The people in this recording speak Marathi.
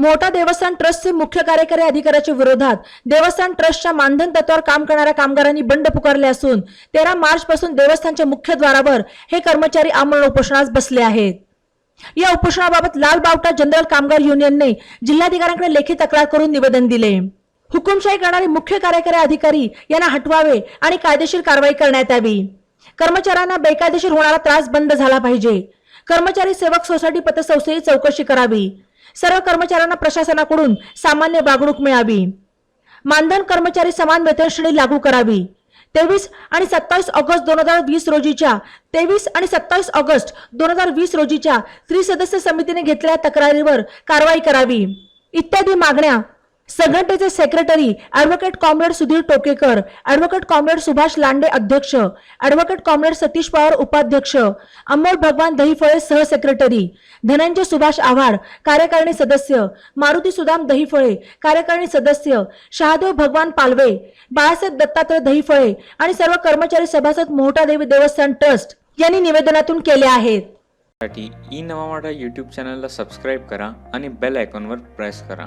मोठा देवस्थान ट्रस्टचे मुख्य कार्यकारी अधिकाऱ्याच्या विरोधात देवस्थान ट्रस्टच्या मानधन तत्वावर काम करणाऱ्या कामगारांनी बंड पुकारले असून तेरा मार्च पासून देवस्थानच्या मुख्यद्वारावर हे कर्मचारी आमरण उपोषणास बसले आहेत. या उपोषणाबाबत लाल बावटा जनरल कामगार युनियनने जिल्हाधिकाऱ्यांकडे लेखी तक्रार करून निवेदन दिले. हुकुमशाही करणारे मुख्य कार्यकारी अधिकारी यांना हटवावे आणि कायदेशीर कारवाई करण्यात यावी. कर्मचाऱ्यांना बेकायदेशीर होणारा त्रास बंद झाला पाहिजे. कर्मचारी सेवक सोसायटी पतसंस्थेची चौकशी करावी. सर्व कर्मचाऱ्यांना प्रशासनाकडून सामान्य वागणूक मिळावी. मानधन कर्मचारी समान वेतन श्रेणी लागू करावी. तेवीस आणि सत्तावीस ऑगस्ट दोन हजार वीस रोजीच्या तेवीस आणि सत्तावीस ऑगस्ट दोन हजार वीस रोजीच्या त्रिसदस्य समितीने घेतलेल्या तक्रारीवर कारवाई करावी. इत्यादी मागण्या संघटनेचे secretary advocate comrade Sudhir Tokekar advocate comrade Subhash Lande अध्यक्ष ॲडव्होकेट कॉम्रेड सतीश पवार उपाध्यक्ष अमोल भगवान दहीफळे सहसेक्रेटरी धनंजय सुभाष आव्हाड कार्यकारिणी सदस्य मारुती सुदाम दहीफळे कार्यकारिणी सदस्य शहादेव भगवान पालवे बाळासाहेब दत्तात्रय दहीफळे आणि सर्व कर्मचारी सभासद मोहटा देवी देवस्थान ट्रस्ट यांनी निवेदनातून केले आहेत. साठी ई नवा यूट्यूब चॅनलला सबस्क्राईब करा आणि बेल आयकॉनवर प्रेस करा.